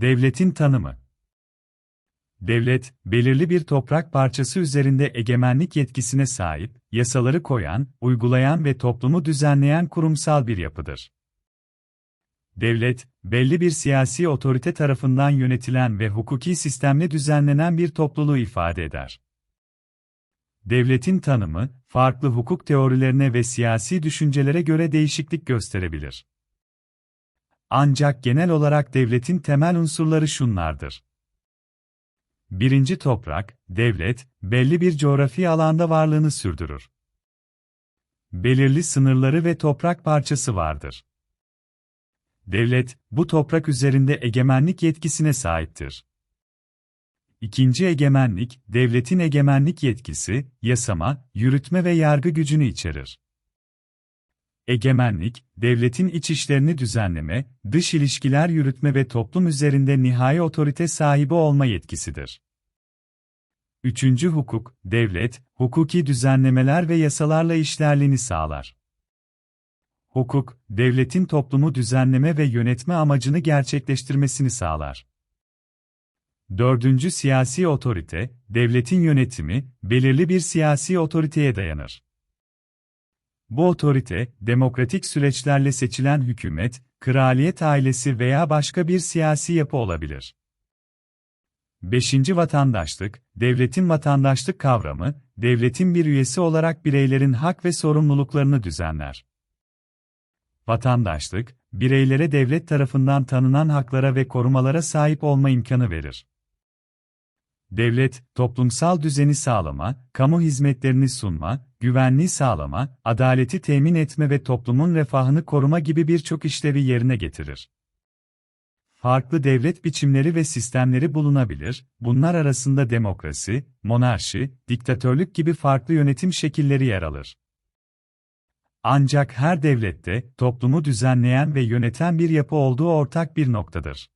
Devletin tanımı Devlet, belirli bir toprak parçası üzerinde egemenlik yetkisine sahip, yasaları koyan, uygulayan ve toplumu düzenleyen kurumsal bir yapıdır. Devlet, belli bir siyasi otorite tarafından yönetilen ve hukuki sistemle düzenlenen bir topluluğu ifade eder. Devletin tanımı, farklı hukuk teorilerine ve siyasi düşüncelere göre değişiklik gösterebilir. Ancak genel olarak devletin temel unsurları şunlardır. Birinci toprak, devlet, belli bir coğrafi alanda varlığını sürdürür. Belirli sınırları ve toprak parçası vardır. Devlet, bu toprak üzerinde egemenlik yetkisine sahiptir. İkinci egemenlik, devletin egemenlik yetkisi, yasama, yürütme ve yargı gücünü içerir. Egemenlik, devletin iç işlerini düzenleme, dış ilişkiler yürütme ve toplum üzerinde nihai otorite sahibi olma yetkisidir. Üçüncü hukuk, devlet, hukuki düzenlemeler ve yasalarla işlerliğini sağlar. Hukuk, devletin toplumu düzenleme ve yönetme amacını gerçekleştirmesini sağlar. Dördüncü siyasi otorite, devletin yönetimi, belirli bir siyasi otoriteye dayanır. Bu otorite, demokratik süreçlerle seçilen hükümet, kraliyet ailesi veya başka bir siyasi yapı olabilir. Beşinci vatandaşlık, devletin vatandaşlık kavramı, devletin bir üyesi olarak bireylerin hak ve sorumluluklarını düzenler. Vatandaşlık, bireylere devlet tarafından tanınan haklara ve korumalara sahip olma imkanı verir. Devlet, toplumsal düzeni sağlama, kamu hizmetlerini sunma, güvenliği sağlama, adaleti temin etme ve toplumun refahını koruma gibi birçok işlevi yerine getirir. Farklı devlet biçimleri ve sistemleri bulunabilir, bunlar arasında demokrasi, monarşi, diktatörlük gibi farklı yönetim şekilleri yer alır. Ancak her devlette, toplumu düzenleyen ve yöneten bir yapı olduğu ortak bir noktadır.